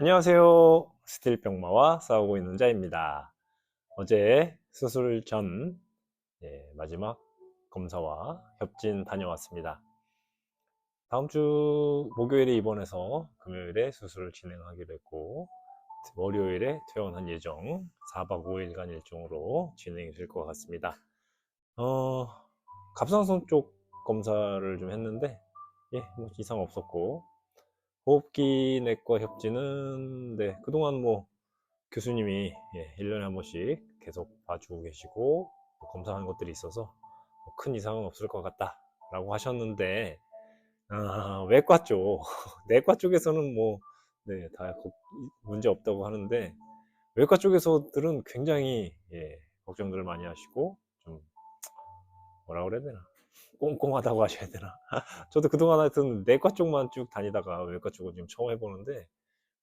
안녕하세요. 스틸병마와 싸우고 있는 자입니다. 어제 수술 전 예, 마지막 검사와 협진 다녀왔습니다. 다음 주 목요일에 입원해서 금요일에 수술을 진행하기로 했고 월요일에 퇴원한 예정 4박 5일간 일정으로 진행이 될 것 같습니다. 어, 갑상선 쪽 검사를 좀 했는데 예, 뭐 이상 없었고 호흡기 내과 협진은 네, 그동안 뭐 교수님이 예, 1년에 한 번씩 계속 봐주고 계시고 뭐 검사하는 것들이 있어서 뭐 큰 이상은 없을 것 같다 라고 하셨는데 아, 외과 쪽 내과 쪽에서는 뭐 네, 다 거- 문제 없다고 하는데 외과 쪽에서들은 굉장히 예, 걱정들을 많이 하시고 좀 뭐라 그래야 되나 꼼꼼하다고 하셔야 되나 저도 그동안 하여튼 내과 쪽만 쭉 다니다가 외과 쪽을 지금 처음 해보는데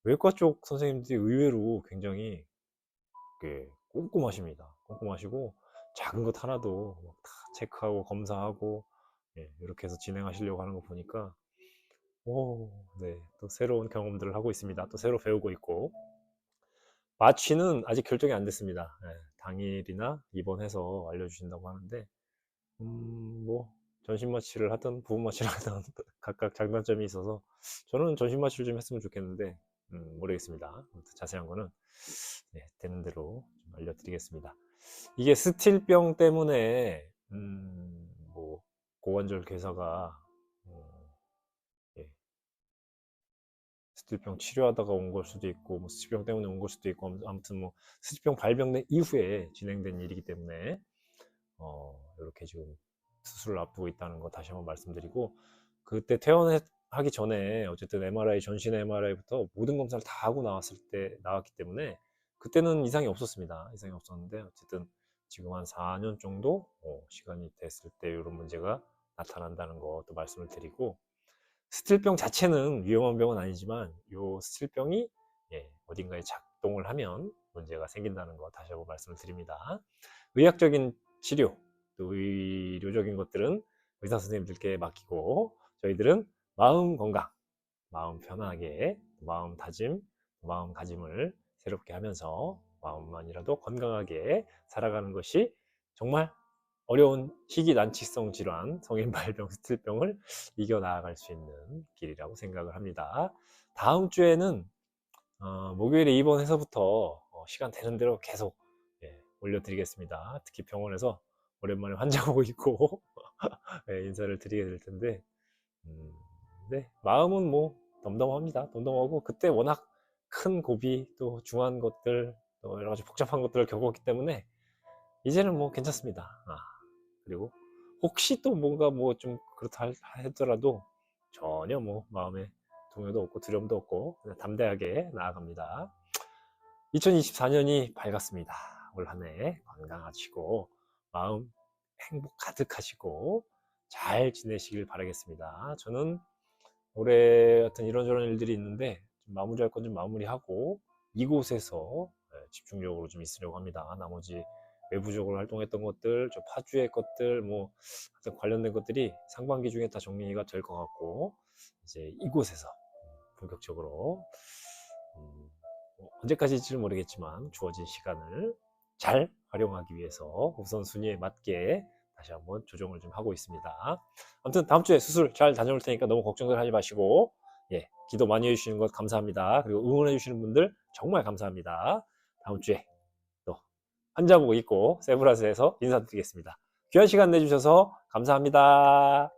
외과 쪽 선생님들이 의외로 굉장히 꼼꼼하십니다. 꼼꼼하시고 작은 것 하나도 막 다 체크하고 검사하고 예, 이렇게 해서 진행하시려고 하는 거 보니까 오, 네, 또 새로운 경험들을 하고 있습니다. 또 새로 배우고 있고 마취는 아직 결정이 안 됐습니다. 예, 당일이나 입원해서 알려주신다고 하는데 음, 뭐 전신 마취를 하든 부분 마취를 하든 각각 장단점이 있어서 저는 전신 마취를 좀 했으면 좋겠는데 음, 모르겠습니다. 자세한 거는 네, 되는 대로 좀 알려드리겠습니다. 이게 스틸병 때문에 음, 뭐 고관절 괴사가 어, 예, 스틸병 치료하다가 온 걸 수도 있고 뭐 스틸병 때문에 온 걸 수도 있고 아무- 아무튼 뭐 스틸병 발병된 이후에 진행된 일이기 때문에 어, 이렇게 지금 수술을 앞두고 있다는 거 다시 한번 말씀드리고 그때 퇴원하기 전에 어쨌든 MRI 전신 MRI부터 모든 검사를 다 하고 나왔을 때 나왔기 때문에 그때는 이상이 없었습니다. 이상이 없었는데 어쨌든 지금 한 4년 정도 어, 시간이 됐을 때 이런 문제가 나타난다는 것도 말씀을 드리고 스틸병 자체는 위험한 병은 아니지만 이 스틸병이 예, 어딘가에 작동을 하면 문제가 생긴다는 거 다시 한번 말씀을 드립니다. 의학적인 치료, 또 의료적인 것들은 의사 선생님들께 맡기고 저희들은 마음 건강, 마음 편하게, 마음 다짐, 마음 가짐을 새롭게 하면서 마음만이라도 건강하게 살아가는 것이 정말 어려운 희귀 난치성 질환, 성인 발병, 스틸병을 이겨 나아갈 수 있는 길이라고 생각을 합니다. 다음 주에는 어, 목요일에 입원해서부터 어, 시간 되는 대로 계속 예, 올려드리겠습니다. 특히 병원에서 오랜만에 환자 보고 있고 예, 인사를 드리게 될 텐데 음, 네, 마음은 뭐 덤덤합니다. 덤덤하고 그때 워낙 큰 고비 또 중한 것들 또 여러 가지 복잡한 것들을 겪었기 때문에 이제는 뭐 괜찮습니다. 아, 그리고 혹시 또 뭔가 뭐 좀 그렇다 할- 하더라도 전혀 뭐 마음에 동요도 없고 두려움도 없고 그냥 담대하게 나아갑니다. 2024년이 밝았습니다. 올 한 해 건강하시고 마음 행복 가득하시고 잘 지내시길 바라겠습니다. 저는 올해 어떤 이런저런 일들이 있는데 좀 마무리할 건 좀 마무리하고 이곳에서 예, 집중적으로 좀 있으려고 합니다. 나머지 외부적으로 활동했던 것들, 저 파주의 것들, 뭐 하여튼 관련된 것들이 상반기 중에 다 정리가 될 것 같고 이제 이곳에서 본격적으로 음, 뭐 언제까지일지는 모르겠지만 주어진 시간을 잘 활용하기 위해서 우선순위에 맞게 다시 한번 조정을 좀 하고 있습니다. 아무튼 다음 주에 수술 잘 다녀올 테니까 너무 걱정들 하지 마시고 예 기도 많이 해주시는 것 감사합니다. 그리고 응원해 주시는 분들 정말 감사합니다. 다음 주에 또 환자 보고 있고 세브라스에서 인사드리겠습니다. 귀한 시간 내주셔서 감사합니다.